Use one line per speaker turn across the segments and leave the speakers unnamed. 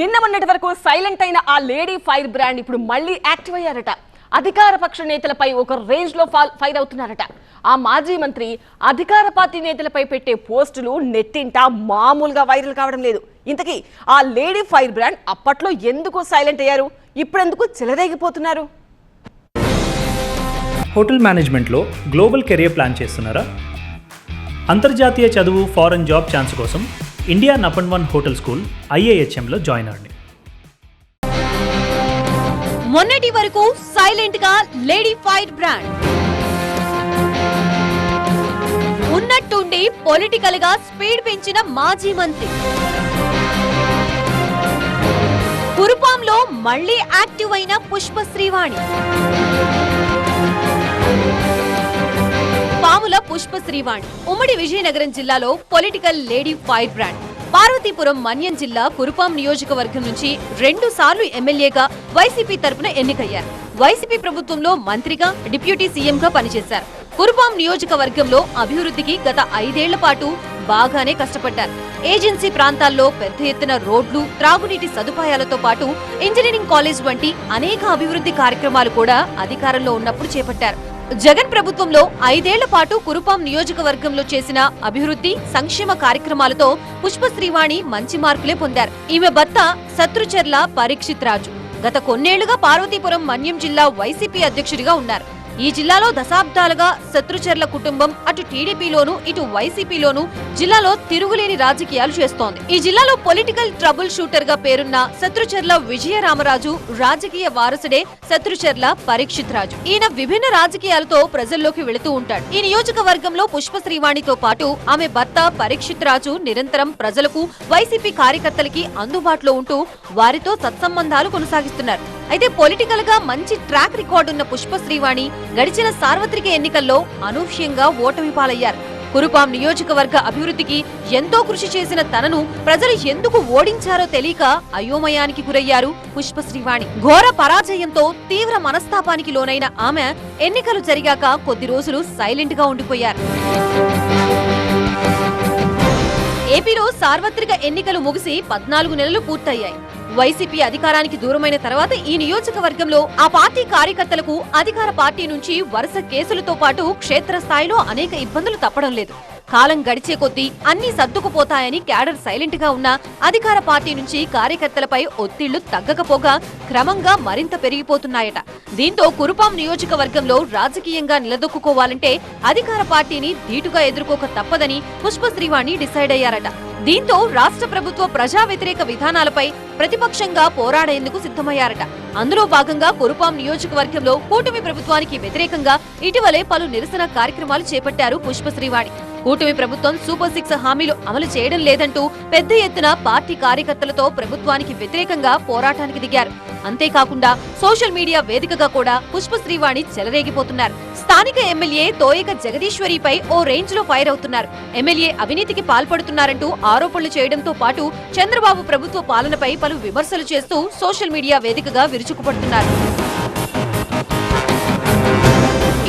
నిన్న మొన్నటి వరకు సైలెంట్ అయిన ఆ లేడీ ఫైర్ బ్రాండ్ ఇప్పుడు మళ్ళీ యాక్టివ్ అయ్యారట. అధికార పక్ష నేతలపై ఒక రేంజ్లో ఫైర్ అవుతున్నారట. ఆ మాజీ మంత్రి అధికార పార్టీ నేతలపై పెట్టే పోస్టులు నెట్టింట మామూలుగా వైరల్ కావడం లేదు. ఇంతకీ ఆ లేడీ ఫైర్ బ్రాండ్ అప్పట్లో ఎందుకు సైలెంట్ అయ్యారు? ఇప్పుడెందుకు చెలరేగిపోతున్నారు?
హోటల్ మేనేజ్మెంట్లో గ్లోబల్ కెరియర్ ప్లాన్ చేస్తున్నారా? అంతర్జాతీయ చదువు ఫారెన్ జాబ్ ఛాన్స్ కోసం India number one hotel school ఐఏహెచ్ఎంలో join అవ్వండి.
మొన్నటి వరకు సైలెంట్గా లేడీ ఫైర్ బ్రాండ్ ఉన్నట్టుండి పొలిటికల్గా స్పీడ్ పెంచిన మాజీ మంత్రి. కురుపాంలో మళ్ళీ యాక్టివ్ అయిన పుష్ప శ్రీవాణి పుష్ప శ్రీవాణి ఉమ్మడి విజయనగరం జిల్లాలో political lady fire brand. Parvathipuram Manyam జిల్లా కురుపాం నియోజకవర్గం నుంచి రెండు సార్లు ఎమ్మెల్యేగా వైసీపీ తరపున ఎన్నికయ్యారు. వైసీపీ ప్రభుత్వంలో మంత్రిగా డిప్యూటీ సీఎంగా పనిచేశారు. కురుపాం నియోజకవర్గంలో అభివృద్ధికి గత ఐదేళ్ళ పాటు బాగానే కష్టపడ్డారు. ఏజెన్సీ ప్రాంతాల్లో పెద్ద ఎత్తున రోడ్లు త్రాగునీటి సదుపాయాలతో పాటు ఇంజనీరింగ్ కాలేజ్ వంటి అనేక అభివృద్ధి కార్యక్రమాలు కూడా అధికారంలో ఉన్నప్పుడు చేపట్టారు. జగన్ ప్రభుత్వంలో ఐదేళ్ళ పాటు కురుపాం నియోజకవర్గంలో చేసిన అభివృద్ధి సంక్షేమ కార్యక్రమాలతో పుష్ప శ్రీవాణి మంచి మార్కులే పొందారు. ఈమె భర్త శత్రుచర్ల పరీక్షిత్ రాజు. గత కొన్నేళ్ళుగా పార్వతీపురం మన్యం జిల్లా వైసీపీ అధ్యక్షుడిగా ఉన్నారు. ఈ జిల్లాలో దశాబ్దాలుగా శత్రుచర్ల కుటుంబం అటు టీడీపీలోను ఇటు వైసీపీలోను జిల్లాలో తిరుగులేని రాజకీయాలు చేస్తోంది. ఈ జిల్లాలో పొలిటికల్ ట్రబుల్ షూటర్గా పేరున్న శత్రుచర్ల విజయరామరాజు రాజకీయ వారసుడే శత్రుచర్ల పరీక్షిత్ రాజు ఈయన విభిన్న రాజకీయాలతో ప్రజల్లోకి వెళుతూ ఉంటాడు. ఈ నియోజకవర్గంలో పుష్ప శ్రీవాణితో పాటు ఆమె భర్త పరీక్షిత్ రాజు నిరంతరం ప్రజలకు వైసీపీ కార్యకర్తలకి అందుబాటులో ఉంటూ వారితో సత్సంబంధాలు కొనసాగిస్తున్నారు. అయితే పొలిటికల్గా మంచి ట్రాక్ రికార్డు ఉన్న పుష్ప శ్రీవాణి గడిచిన సార్వత్రిక ఎన్నికల్లో అనూహ్యంగా ఓటమి పాలయ్యారు. కురుపాం నియోజకవర్గ అభివృద్ధికి ఎంతో కృషి చేసిన తనను ప్రజలు ఎందుకు ఓడించారో తెలియక అయోమయానికి గురయ్యారు పుష్ప శ్రీవాణి. ఘోర పరాజయంతో తీవ్ర మనస్తాపానికి లోనైన ఆమె ఎన్నికలు జరిగాక కొద్ది రోజులు సైలెంట్గా ఉండిపోయారు. ఏపీలో సార్వత్రిక ఎన్నికలు ముగిసి పద్నాలుగు నెలలు పూర్తయ్యాయి. వైసీపీ అధికారానికి దూరమైన తర్వాత ఈ నియోజకవర్గంలో ఆ పార్టీ కార్యకర్తలకు అధికార పార్టీ నుంచి వరుస కేసులతో పాటు క్షేత్రస్థాయిలో అనేక ఇబ్బందులు తప్పడం లేదు. కాలం గడిచే కొద్దీ అన్ని సర్దుకుపోతాయని క్యాడర్ సైలెంట్గా ఉన్న అధికార పార్టీ నుంచి కార్యకర్తలపై ఒత్తిళ్ళు తగ్గకపోగా క్రమంగా మరింత పెరిగిపోతున్నాయట. దీంతో కురుపాం నియోజకవర్గంలో రాజకీయంగా నిలదొక్కుకోవాలంటే అధికార పార్టీని ధీటుగా ఎదుర్కోక తప్పదని పుష్ప శ్రీవాణి డిసైడ్ అయ్యారట. దీంతో రాష్ట్ర ప్రభుత్వ ప్రజా వ్యతిరేక విధానాలపై ప్రతిపక్షంగా పోరాడేందుకు సిద్ధమయ్యారట. అందులో భాగంగా కురుపాం నియోజకవర్గంలో కూటమి ప్రభుత్వానికి వ్యతిరేకంగా ఇటీవలే పలు నిరసన కార్యక్రమాలు చేపట్టారు పుష్ప శ్రీవాణి కూటమి ప్రభుత్వం సూపర్ సిక్స్ హామీలు అమలు చేయడం లేదంటూ పెద్ద ఎత్తున పార్టీ కార్యకర్తలతో ప్రభుత్వానికి వ్యతిరేకంగా పోరాటానికి దిగారు. అంతేకాకుండా సోషల్ మీడియా వేదికగా కూడా పుష్ప శ్రీవాణి చెలరేగిపోతున్నారు. స్థానిక ఎమ్మెల్యే తోయక జగదీశ్వరిపై ఓ రేంజ్లో ఫైర్ అవుతున్నారు. ఎమ్మెల్యే అవినీతికి పాల్పడుతున్నారంటూ ఆరోపణలు చేయడంతో పాటు చంద్రబాబు ప్రభుత్వ పాలనపై పలు విమర్శలు చేస్తూ సోషల్ మీడియా వేదికగా విరుచుకుపడుతున్నారు.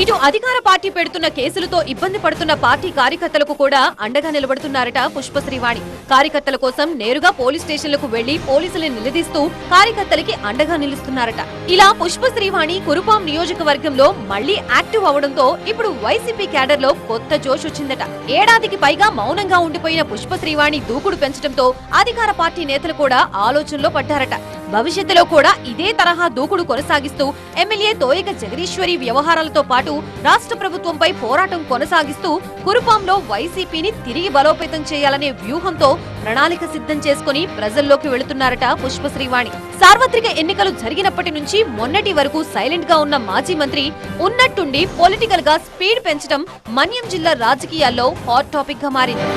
ఇటు అధికార పార్టీ పెడుతున్న కేసులతో ఇబ్బంది పడుతున్న పార్టీ కార్యకర్తలకు కూడా అండగా నిలబడుతున్నారట పుష్ప శ్రీవాణి. కార్యకర్తల కోసం నేరుగా పోలీస్ స్టేషన్లకు వెళ్ళి పోలీసులను నిలదీస్తూ కార్యకర్తలకి అండగా నిలుస్తున్నారట. ఇలా పుష్ప శ్రీవాణి కురుపాం నియోజకవర్గంలో మళ్ళీ యాక్టివ్ అవడంతో ఇప్పుడు వైసీపీ క్యాడర్లో కొత్త జోష్ వచ్చిందట. ఏడాదికి పైగా మౌనంగా ఉండిపోయిన పుష్ప శ్రీవాణి దూకుడు పెంచడంతో అధికార పార్టీ నేతలు కూడా ఆలోచనలో పడ్డారట. భవిష్యత్తులో కూడా ఇదే తరహా దూకుడు కొనసాగిస్తూ ఎమ్మెల్యే తోయక జగదీశ్వరి వ్యవహారాలతో పాటు రాష్ట్ర ప్రభుత్వంపై పోరాటం కొనసాగిస్తూ కురుపాంలో వైసీపీని తిరిగి బలోపేతం చేయాలనే వ్యూహంతో ప్రణాళిక సిద్ధం చేసుకుని ప్రజల్లోకి వెళుతున్నారట పుష్పశ్రీవాణి. సార్వత్రిక ఎన్నికలు జరిగినప్పటి నుంచి మొన్నటి వరకు సైలెంట్గా ఉన్న మాజీ మంత్రి ఉన్నట్టుండి పొలిటికల్గా స్పీడ్ పెంచడం మన్యం జిల్లా రాజకీయాల్లో హాట్ టాపిక్గా మారింది.